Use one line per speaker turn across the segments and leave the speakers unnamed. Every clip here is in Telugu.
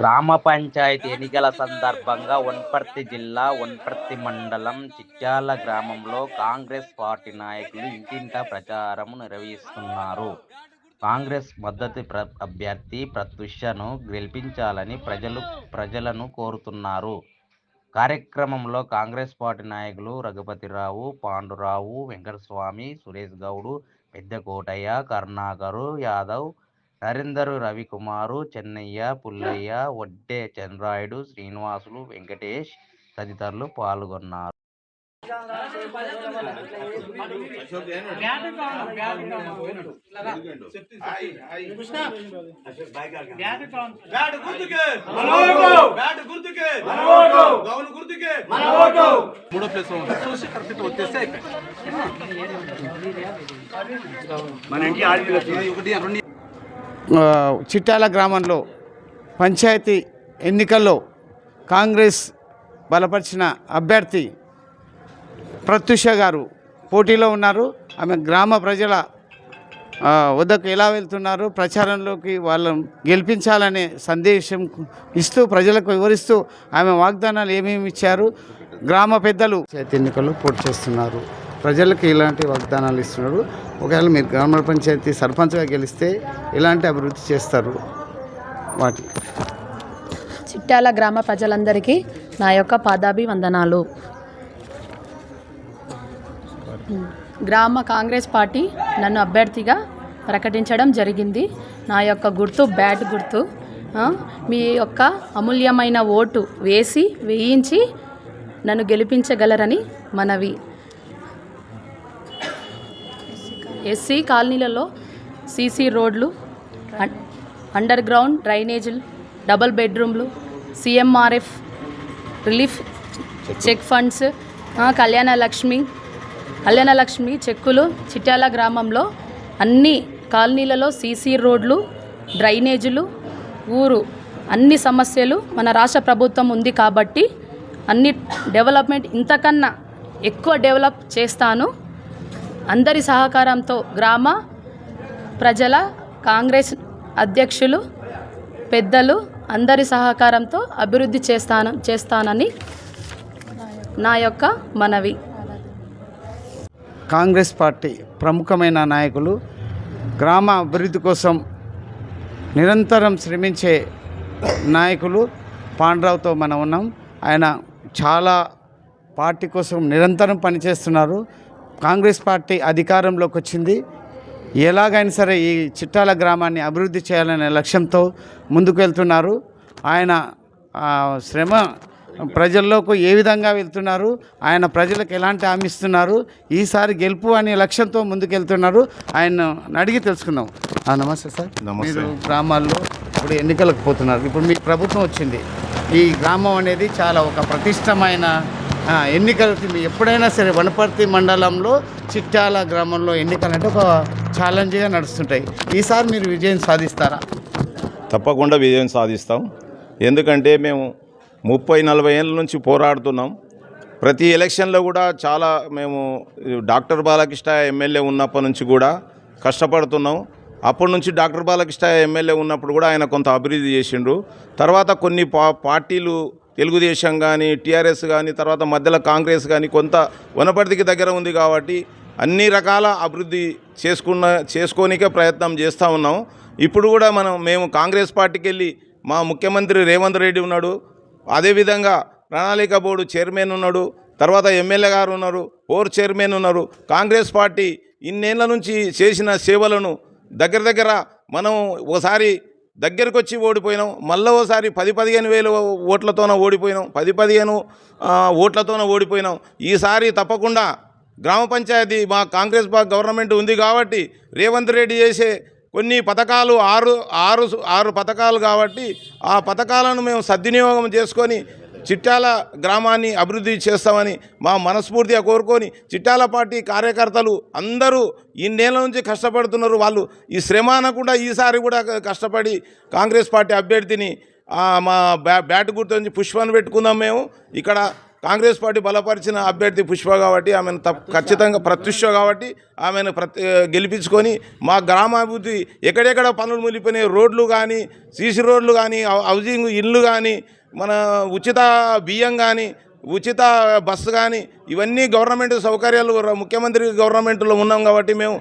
గ్రామ పంచాయతీ ఎన్నికల సందర్భంగా వనపర్తి జిల్లా వనపర్తి మండలం చిట్యాల గ్రామంలో కాంగ్రెస్ పార్టీ నాయకులు ఇంటింటా ప్రచారం నిర్వహిస్తున్నారు. కాంగ్రెస్ మద్దతు ప్ర అభ్యర్థి ప్రత్యుషను గెలిపించాలని ప్రజలు ప్రజలను కోరుతున్నారు. కార్యక్రమంలో కాంగ్రెస్ పార్టీ నాయకులు రఘుపతిరావు పాండురావు వెంకటస్వామి సురేష్ గౌడు పెద్ద కోటయ్య కరుణాకరు యాదవ్ నరేందర్ రవికుమారు చెన్నయ్య పుల్లయ్య వడ్డే చంద్రాయుడు శ్రీనివాసులు వెంకటేష్ తదితరులు పాల్గొన్నారు.
మూడో ప్లేస్ చూసి కరెక్ట్ వచ్చేస్తే మన ఇంటి ఆడి ఒకటి రెండు
చిట్టాల గ్రామంలో పంచాయతీ ఎన్నికల్లో కాంగ్రెస్ బలపరిచిన అభ్యర్థి ప్రత్యుష గారు పోటీలో ఉన్నారు. ఆమె గ్రామ ప్రజల వద్దకు ఎలా వెళ్తున్నారు? ప్రచారంలోకి వాళ్ళని గెలిపించాలనే సందేశం ఇస్తూ ప్రజలకు వివరిస్తూ ఆమె వాగ్దానాలు ఏమేమి ఇచ్చారు? గ్రామ పెద్దలు ఎన్నికల్లో పోటీ చేస్తున్నారు. ప్రజలకు ఇలాంటి వాగ్దానాలు ఇస్తున్నారు ఒకవేళ మీరు గ్రామ పంచాయతీ సర్పంచ్గా గెలిస్తే ఎలాంటి అభివృద్ధి చేస్తారు? వాటి
చిట్టాల గ్రామ ప్రజలందరికీ నా యొక్క పాదాభివందనాలు. గ్రామ కాంగ్రెస్ పార్టీ నన్ను అభ్యర్థిగా ప్రకటించడం జరిగింది. నా యొక్క గుర్తు బ్యాట్ గుర్తు. మీ యొక్క అమూల్యమైన ఓటు వేసి వేయించి నన్ను గెలిపించగలరని మనవి. ఎస్సీ కాలనీలలో సీసీ రోడ్లు అండర్ గ్రౌండ్ డ్రైనేజీలు డబుల్ బెడ్రూమ్లు CMRF relief cheque funds Kalyana Lakshmi Kalyana Lakshmi చెక్కులు చిట్యాల గ్రామంలో అన్ని కాలనీలలో సీసీ రోడ్లు డ్రైనేజీలు ఊరు అన్ని సమస్యలు మన రాష్ట్ర ప్రభుత్వం ఉంది కాబట్టి అన్ని డెవలప్మెంట్ ఇంతకన్నా ఎక్కువ డెవలప్ చేస్తాను. అందరి సహకారంతో గ్రామ ప్రజల కాంగ్రెస్ అధ్యక్షులు పెద్దలు అందరి సహకారంతో అభివృద్ధి చేస్తాను చేస్తానని నా యొక్క మనవి.
కాంగ్రెస్ పార్టీ ప్రముఖమైన నాయకులు గ్రామ అభివృద్ధి కోసం నిరంతరం శ్రమించే నాయకులు పాండ్రావుతో మనం ఉన్నాం. ఆయన చాలా పార్టీ కోసం నిరంతరం పనిచేస్తున్నారు. కాంగ్రెస్ పార్టీ అధికారంలోకి వచ్చింది. ఎలాగైనా సరే ఈ చిట్టాల గ్రామాన్ని అభివృద్ధి చేయాలనే లక్ష్యంతో ముందుకు వెళ్తున్నారు ఆయన శ్రమ ప్రజల్లోకి ఏ విధంగా వెళ్తున్నారు? ఆయన ప్రజలకు ఎలాంటి హామీ ఇస్తున్నారు? ఈసారి గెలుపు అనే లక్ష్యంతో ముందుకెళ్తున్నారు. ఆయన అడిగి తెలుసుకుందాం. ఆ, నమస్తే సార్. మీరు గ్రామాల్లో ఇప్పుడు ఎన్నికలకు పోతున్నారు. ఇప్పుడు మీకు ప్రభుత్వం వచ్చింది. ఈ గ్రామం అనేది చాలా ఒక ప్రతిష్టమైన ఎన్నికలకి మీ ఎప్పుడైనా సరే వనపర్తి మండలంలో చిట్టాల గ్రామంలో ఎన్నికలు అంటే ఒక ఛాలెంజ్గా నడుస్తుంటాయి. ఈసారి మీరు విజయం సాధిస్తారా?
తప్పకుండా విజయం సాధిస్తాం. ఎందుకంటే మేము ముప్పై నలభై ఏళ్ళ నుంచి పోరాడుతున్నాం. ప్రతి ఎలక్షన్లో కూడా చాలా మేము డాక్టర్ బాలకృష్ణ ఎమ్మెల్యే ఉన్నప్పటి నుంచి కూడా కష్టపడుతున్నాం. అప్పటి నుంచి డాక్టర్ బాలకృష్ణ ఎమ్మెల్యే ఉన్నప్పుడు కూడా ఆయన కొంత అభివృద్ధి చేసిండ్రు తర్వాత కొన్ని పా పార్టీలు తెలుగుదేశం కానీ టీఆర్ఎస్ కానీ తర్వాత మధ్యలో కాంగ్రెస్ కానీ కొంత వనపర్తికి దగ్గర ఉంది కాబట్టి అన్ని రకాల అభివృద్ధి చేసుకున్న చేసుకోనికే ప్రయత్నం చేస్తూ ఉన్నాం. ఇప్పుడు కూడా మనం మేము కాంగ్రెస్ పార్టీకి వెళ్ళి మా ముఖ్యమంత్రి రేవంత్ రెడ్డి ఉన్నాడు. అదేవిధంగా ప్రణాళిక బోర్డు చైర్మన్ ఉన్నాడు. తర్వాత ఎమ్మెల్యే గారు ఉన్నారు. ఓర్ చైర్మన్ ఉన్నారు. కాంగ్రెస్ పార్టీ ఇన్నేళ్ళ నుంచి చేసిన సేవలను దగ్గర దగ్గర మనం ఓసారి దగ్గరకు వచ్చి ఓడిపోయినాం. మళ్ళీ ఓసారి పది పదిహేను వేలు ఓట్లతోన ఓడిపోయినాం. పది పదిహేను ఓట్లతోన ఓడిపోయినాం. ఈసారి తప్పకుండా గ్రామ పంచాయతీ మా కాంగ్రెస్ పా- గవర్నమెంట్ ఉంది కాబట్టి రేవంత్ రెడ్డి చేసే కొన్ని పథకాలు ఆరు ఆరు ఆరు పథకాలు కాబట్టి ఆ పథకాలను మేము సద్వినియోగం చేసుకొని చిట్టాల గ్రామాన్ని అభివృద్ధి చేస్తామని మా మనస్ఫూర్తిగా కోరుకొని చిట్టాల పార్టీ కార్యకర్తలు అందరూ ఇన్నేళ్ళ నుంచి కష్టపడుతున్నారు. వాళ్ళు ఈ శ్రమ అనకుండా ఈసారి కూడా కష్టపడి కాంగ్రెస్ పార్టీ అభ్యర్థిని మా బ్యా బ్యాట్ గుర్తు నుంచి పుష్పాన్ని పెట్టుకుందాం మేము. ఇక్కడ కాంగ్రెస్ పార్టీ బలపరిచిన అభ్యర్థి పుష్ప కాబట్టి ఆమెను తప్ప ఖచ్చితంగా ప్రత్యుష కాబట్టి ఆమెను ప్రతి గెలిపించుకొని మా గ్రామాభివృద్ధి ఎక్కడెక్కడ పనులు మునిపోయినాయి రోడ్లు కానీ సీసీ రోడ్లు కానీ హౌజింగ్ హౌసింగ్ ఇల్లు కానీ మన ఉచిత బియ్యం కానీ ఉచిత బస్సు కానీ ఇవన్నీ గవర్నమెంట్ సౌకర్యాలు ముఖ్యమంత్రి గవర్నమెంట్లో ఉన్నాం కాబట్టి మేము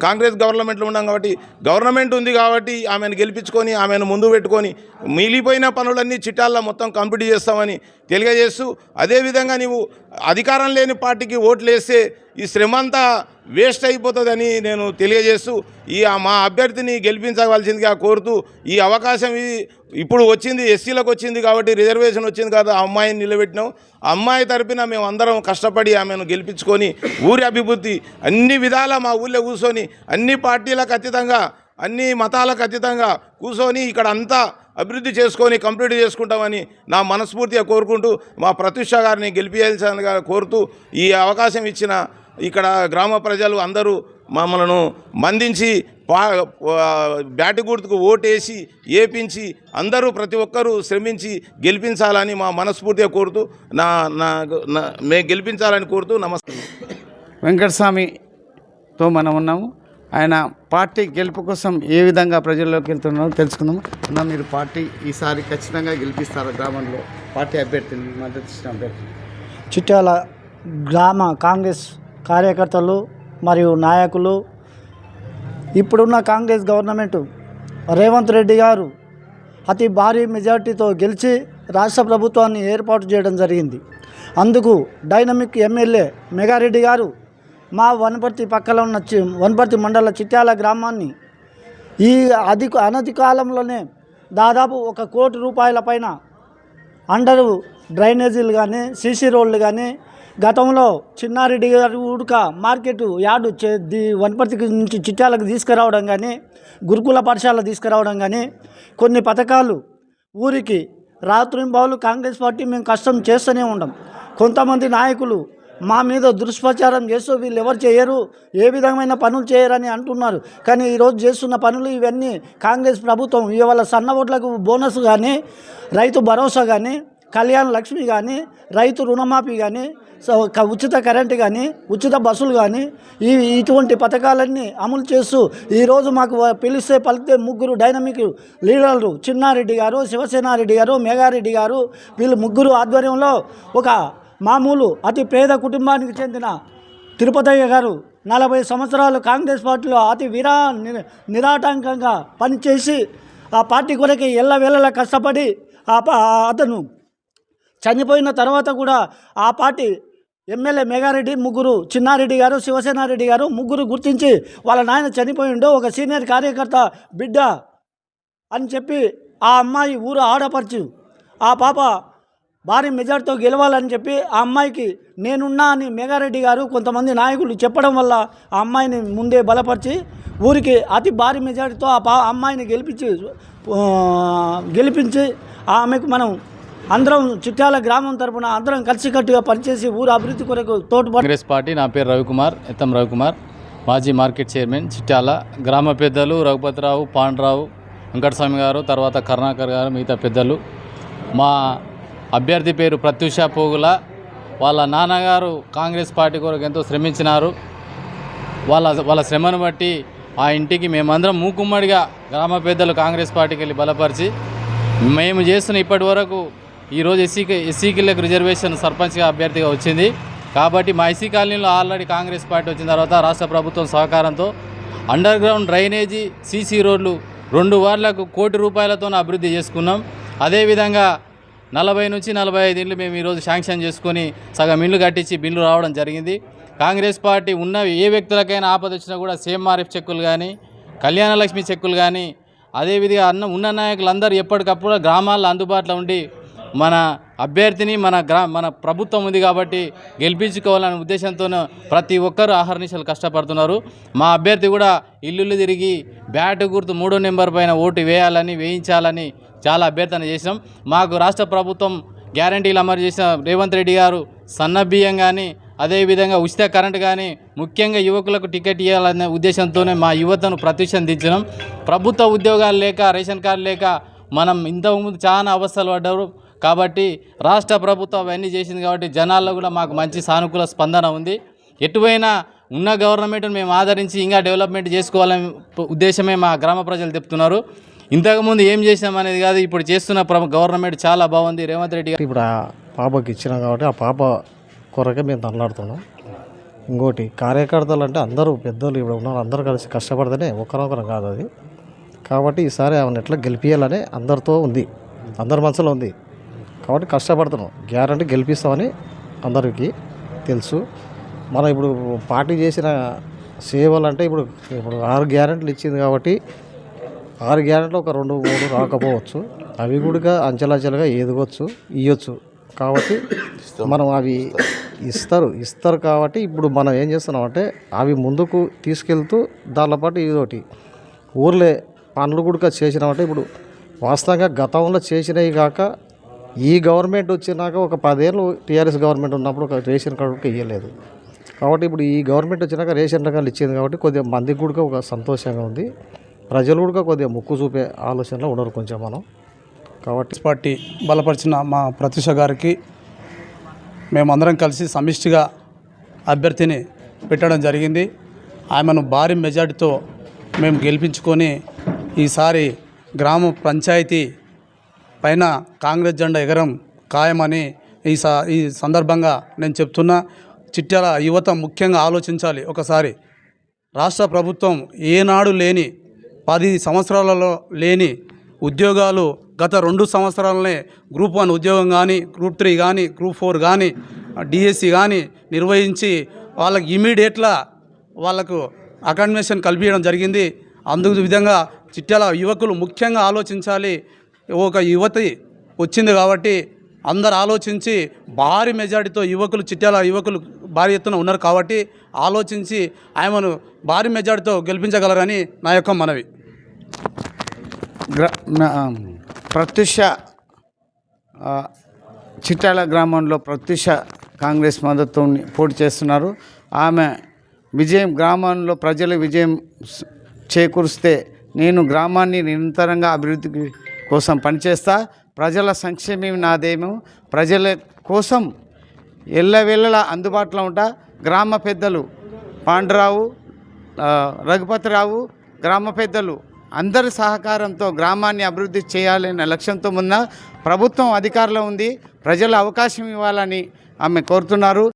కాంగ్రెస్ గవర్నమెంట్లో ఉన్నాం కాబట్టి గవర్నమెంట్ ఉంది కాబట్టి ఆమెను గెలిపించుకొని ఆమెను ముందు పెట్టుకొని మిగిలిపోయిన పనులన్నీ చిట్టాల్లో మొత్తం కంప్లీట్ చేస్తామని తెలియజేస్తూ అదేవిధంగా నీవు అధికారం లేని పార్టీకి ఓట్లు వేస్తే ఈ శ్రమంతా వేస్ట్ అయిపోతుందని నేను తెలియజేస్తూ ఈ మా అభ్యర్థిని గెలిపించవలసిందిగా కోరుతూ ఈ అవకాశం ఇప్పుడు వచ్చింది ఎస్సీలకు వచ్చింది కాబట్టి రిజర్వేషన్ వచ్చింది కదా ఆ అమ్మాయిని నిలబెట్టినాం. అమ్మాయి తరపున మేము అందరం కష్టపడి ఆమెను గెలిపించుకొని ఊరి అభివృద్ధి అన్ని విధాల మా ఊళ్ళో కూర్చొని అన్ని పార్టీలకు అతీతంగా అన్ని మతాలకు అతీతంగా కూర్చొని ఇక్కడ అంతా అభివృద్ధి చేసుకొని కంప్లీట్ చేసుకుంటామని నా మనస్ఫూర్తిగా కోరుకుంటూ మా ప్రత్యుష గారిని గెలిపించాల్సిందిగా కోరుతూ ఈ అవకాశం ఇచ్చిన ఇక్కడ గ్రామ ప్రజలు అందరూ మమ్మల్ని మందించి పా బ్యాటి గుర్తుకు ఓటేసి ఏపించి అందరూ ప్రతి ఒక్కరూ శ్రమించి గెలిపించాలని మా మనస్ఫూర్తిగా కోరుతూ నా నా మేము గెలిపించాలని కోరుతూ నమస్తే.
వెంకటస్వామితో మనం ఉన్నాము. ఆయన పార్టీ గెలుపు కోసం ఏ విధంగా ప్రజల్లోకి వెళ్తున్నారో తెలుసుకుందాం అన్న మీరు పార్టీ ఈసారి ఖచ్చితంగా గెలిపిస్తారు గ్రామంలో? పార్టీ అభ్యర్థిని మద్దతు ఇచ్చిన అభ్యర్థిని
చిట్యాల గ్రామ కాంగ్రెస్ కార్యకర్తలు మరియు నాయకులు ఇప్పుడున్న కాంగ్రెస్ గవర్నమెంట్ రేవంత్ రెడ్డి గారు అతి భారీ మెజార్టీతో గెలిచి రాష్ట్ర ప్రభుత్వాన్ని ఏర్పాటు చేయడం జరిగింది. అందుకు డైనమిక్ ఎమ్మెల్యే మెగారెడ్డి గారు మా వనపర్తి పక్కన ఉన్న చి వనపర్తి మండల చిట్యాల గ్రామాన్ని ఈ అధిక అనతి కాలంలోనే దాదాపు ఒక కోటి రూపాయల పైన అండరు డ్రైనేజీలు కానీ సీసీ రోడ్లు కానీ గతంలో చిన్నారెడ్డి గారు ఉడక మార్కెట్ యార్డు చే వనపర్తికి నుంచి చిట్యాలకు తీసుకురావడం కానీ గురుకుల పాఠశాల తీసుకురావడం కానీ కొన్ని పథకాలు ఊరికి రాత్రింబావులు కాంగ్రెస్ పార్టీ మేము కష్టం చేస్తూనే ఉంటాం కొంతమంది నాయకులు మా మీద దుష్ప్రచారం చేస్తూ వీళ్ళు ఎవరు చేయరు ఏ విధమైన పనులు చేయరని అంటున్నారు. కానీ ఈరోజు చేస్తున్న పనులు ఇవన్నీ కాంగ్రెస్ ప్రభుత్వం ఇవాళ సన్న ఓట్లకు బోనస్ కానీ రైతు భరోసా కానీ కళ్యాణ లక్ష్మి కానీ రైతు రుణమాఫీ కానీ సో క- ఉచిత కరెంటు కానీ ఉచిత బస్సులు కానీ ఈ ఇటువంటి పథకాలన్నీ అమలు చేస్తూ ఈరోజు మాకు పిలిస్తే పలికితే ముగ్గురు డైనమిక్ లీడర్లు చిన్నారెడ్డి గారు శివసేనారెడ్డి గారు మేఘారెడ్డి గారు వీళ్ళు ముగ్గురు ఆధ్వర్యంలో ఒక మామూలు అతి పేద కుటుంబానికి చెందిన తిరుపతయ్య గారు నలభై సంవత్సరాలు కాంగ్రెస్ పార్టీలో అతి విరా ని- నిరాటంకంగా పనిచేసి ఆ పార్టీ కొరకే ఎల్లవేళలా కష్టపడి ఆ ప- అతను చనిపోయిన తర్వాత కూడా ఆ పార్టీ ఎమ్మెల్యే మేఘారెడ్డి ముగ్గురు చిన్నారెడ్డి గారు శివసేనారెడ్డి గారు ముగ్గురు గుర్తించి వాళ్ళ నాయన చనిపోయిండు ఒక సీనియర్ కార్యకర్త బిడ్డ అని చెప్పి ఆ అమ్మాయి ఊరు ఆడపరచు ఆ పాప భారీ మెజార్టీతో గెలవాలని చెప్పి ఆ అమ్మాయికి నేనున్నా అని మేఘారెడ్డి గారు కొంతమంది నాయకులు చెప్పడం వల్ల ఆ అమ్మాయిని ముందే బలపరిచి ఊరికి అతి భారీ మెజార్టీతో ఆ పా అమ్మాయిని గెలిపించి ఆ, గెలిపించి ఆమెకు మనం అందరం చిట్యాల గ్రామం తరపున అందరం కలిసికట్టుగా పనిచేసి ఊరు అభివృద్ధి కొరకు తోడ్పడి
కాంగ్రెస్ పార్టీ నా పేరు రవికుమార్ ఎత్తం రవికుమార్. మాజీ మార్కెట్ చైర్మన్ చిట్యాల గ్రామ పెద్దలు రఘుపతిరావు పాండరావు వెంకటస్వామి గారు తర్వాత కరుణాకర్ గారు మిగతా పెద్దలు. మా అభ్యర్థి పేరు ప్రత్యూష పోగుల. వాళ్ళ నాన్నగారు కాంగ్రెస్ పార్టీ కొరకు ఎంతో శ్రమించినారు. వాళ్ళ వాళ్ళ శ్రమను బట్టి ఆ ఇంటికి మేమందరం మూకుమ్మడిగా గ్రామ పెద్దలు కాంగ్రెస్ పార్టీకి వెళ్ళి బలపరిచి మేము చేస్తున్న ఇప్పటి వరకు ఈరోజు ఎస్సీకి ఎస్సీకిలకు రిజర్వేషన్ సర్పంచ్గా అభ్యర్థిగా వచ్చింది. కాబట్టి మా ఎస్సీ కాలనీలో ఆల్రెడీ కాంగ్రెస్ పార్టీ వచ్చిన తర్వాత రాష్ట్ర ప్రభుత్వం సహకారంతో అండర్ గ్రౌండ్ డ్రైనేజీ సీసీ రోడ్లు రెండు వార్లకు కోటి రూపాయలతో అభివృద్ధి చేసుకున్నాం. అదేవిధంగా నలభై నుంచి నలభై ఐదు ఇండ్లు మేము ఈరోజు శాంక్షన్ చేసుకొని సగం ఇండ్లు కట్టించి బిల్లు రావడం జరిగింది. కాంగ్రెస్ పార్టీ ఉన్న ఏ వ్యక్తులకైనా ఆపద వచ్చినా కూడా సేఎంఆర్ఎఫ్ చెక్కులు కానీ కళ్యాణలక్ష్మి చెక్కులు కానీ అదేవిధంగా అన్న ఉన్న నాయకులందరూ ఎప్పటికప్పుడు గ్రామాల్లో అందుబాటులో ఉండి మన అభ్యర్థిని మన గ్రా మన ప్రభుత్వం ఉంది కాబట్టి గెలిపించుకోవాలనే ఉద్దేశంతో ప్రతి ఒక్కరూ ఆహర్నిశలు కష్టపడుతున్నారు. మా అభ్యర్థి కూడా ఇల్లులు తిరిగి బ్యాటు గుర్తు మూడో నెంబర్ పైన ఓటు వేయాలని వేయించాలని చాలా అభ్యర్థన చేసినాం. మాకు రాష్ట్ర ప్రభుత్వం గ్యారంటీలు అమలు చేసిన రేవంత్ రెడ్డి గారు సన్న బియ్యం కానీ అదేవిధంగా ఉచిత కరెంట్ కానీ ముఖ్యంగా యువకులకు టికెట్ ఇవ్వాలనే ఉద్దేశంతోనే మా యువతను ప్రతిష్టం దించడం ప్రభుత్వ ఉద్యోగాలు లేక రేషన్ కార్డు లేక మనం ఇంతకుముందు చాలా అవస్థలు పడ్డారు. కాబట్టి రాష్ట్ర ప్రభుత్వం అవన్నీ చేసింది కాబట్టి జనాల్లో కూడా మాకు మంచి సానుకూల స్పందన ఉంది. ఎటువైనా ఉన్న గవర్నమెంట్ని మేము ఆదరించి ఇంకా డెవలప్మెంట్ చేసుకోవాలనే ఉద్దేశమే మా గ్రామ ప్రజలు చెప్తున్నారు. ఇంతకుముందు ఏం చేసినాం అనేది కాదు ఇప్పుడు చేస్తున్న ప్ర- గవర్నమెంట్ చాలా బాగుంది. రేవంత్ రెడ్డి గారు
ఇప్పుడు ఆ పాపకి ఇచ్చినాం కాబట్టి ఆ పాప కొరకే మేము తనలాడుతున్నాం ఇంకోటి కార్యకర్తలు అంటే అందరూ పెద్దలు ఇప్పుడు ఉన్నారు అందరూ కలిసి కష్టపడితేనే ఒకరొకరు కాదు అది. కాబట్టి ఈసారి ఆమెను ఎట్లా గెలిపించాలని అందరితో ఉంది. అందరి మనసులో ఉంది. కాబట్టి కష్టపడుతున్నాం. గ్యారంటీ గెలిపిస్తామని అందరికీ తెలుసు. మనం ఇప్పుడు పార్టీ చేసిన సేవలు అంటే ఇప్పుడు ఇప్పుడు ఆరు గ్యారెంటీలు ఇచ్చింది కాబట్టి ఆరు గ్యారెంట్లు ఒక రెండు మూడు రాకపోవచ్చు. అవి కూడా అంచెలంచెలుగా ఎదగొచ్చు ఇవ్వచ్చు కాబట్టి మనం అవి ఇస్తారు ఇస్తారు కాబట్టి ఇప్పుడు మనం ఏం చేస్తున్నాం అంటే అవి ముందుకు తీసుకెళ్తూ దానిలో పాటు ఇదొకటి. ఊర్లే పనులు కూడా చేసినామంటే ఇప్పుడు వాస్తవంగా గతంలో చేసినవి కాక ఈ గవర్నమెంట్ వచ్చినాక ఒక పదేళ్ళు టీఆర్ఎస్ గవర్నమెంట్ ఉన్నప్పుడు ఒక రేషన్ కార్డు ఇవ్వలేదు కాబట్టి ఇప్పుడు ఈ గవర్నమెంట్ వచ్చినాక రేషన్ రకాలు ఇచ్చింది కాబట్టి కొద్దిగా మందికి కూడా ఒక సంతోషంగా ఉంది. ప్రజలు కూడా కొద్దిగా ముక్కు చూపే ఆలోచనలో ఉండరు కొంచెం మనం. కాబట్టి
పార్టీ బలపరిచిన మా ప్రత్యూష గారికి మేమందరం కలిసి సమిష్టిగా అభ్యర్థిని పెట్టడం జరిగింది. ఆమెను భారీ మెజార్టీతో మేము గెలిపించుకొని ఈసారి గ్రామ పంచాయతీ పైన కాంగ్రెస్ జెండా ఎగరం ఖాయమని ఈ సా ఈ సందర్భంగా నేను చెప్తున్నా. చిట్యాల యువత ముఖ్యంగా ఆలోచించాలి ఒకసారి. రాష్ట్ర ప్రభుత్వం ఏనాడు లేని పది సంవత్సరాలలో లేని ఉద్యోగాలు గత రెండు సంవత్సరాలనే గ్రూప్ వన్ ఉద్యోగం కానీ గ్రూప్ త్రీ కానీ గ్రూప్ ఫోర్ కానీ డిఎస్సి కానీ నిర్వహించి వాళ్ళకి ఇమీడియట్లా వాళ్ళకు అకామిడేషన్ కల్పించడం జరిగింది. అందుకు విధంగా చిట్యాల యువకులు ముఖ్యంగా ఆలోచించాలి. ఒక యువతి వచ్చింది కాబట్టి అందరు ఆలోచించి భారీ మెజార్టీతో యువకులు చిట్యాల యువకులు భారీ ఎత్తున ఉన్నారు కాబట్టి ఆలోచించి ఆమెను భారీ మెజార్టీతో గెలిపించగలరని నా యొక్క మనవి.
గ్రా నా- ప్రత్యుష చిట్యాల గ్రామంలో ప్రత్యుష కాంగ్రెస్ మద్దతు పోటీ చేస్తున్నారు. ఆమె విజయం గ్రామంలో ప్రజల విజయం చేకూరిస్తే నేను గ్రామాన్ని నిరంతరంగా అభివృద్ధికి కోసం పనిచేస్తా. ప్రజల సంక్షేమం నాదేమో. ప్రజల కోసం ఎల్లవేళలా అందుబాటులో ఉంటా. గ్రామ పెద్దలు పాండురావు రఘుపతిరావు గ్రామ పెద్దలు అందరి సహకారంతో గ్రామాన్ని అభివృద్ధి చేయాలనే లక్ష్యంతో ఉన్న ప్రభుత్వం అధికారంలో ఉంది. ప్రజల అవకాశం ఇవ్వాలని ఆమె కోరుతున్నారు.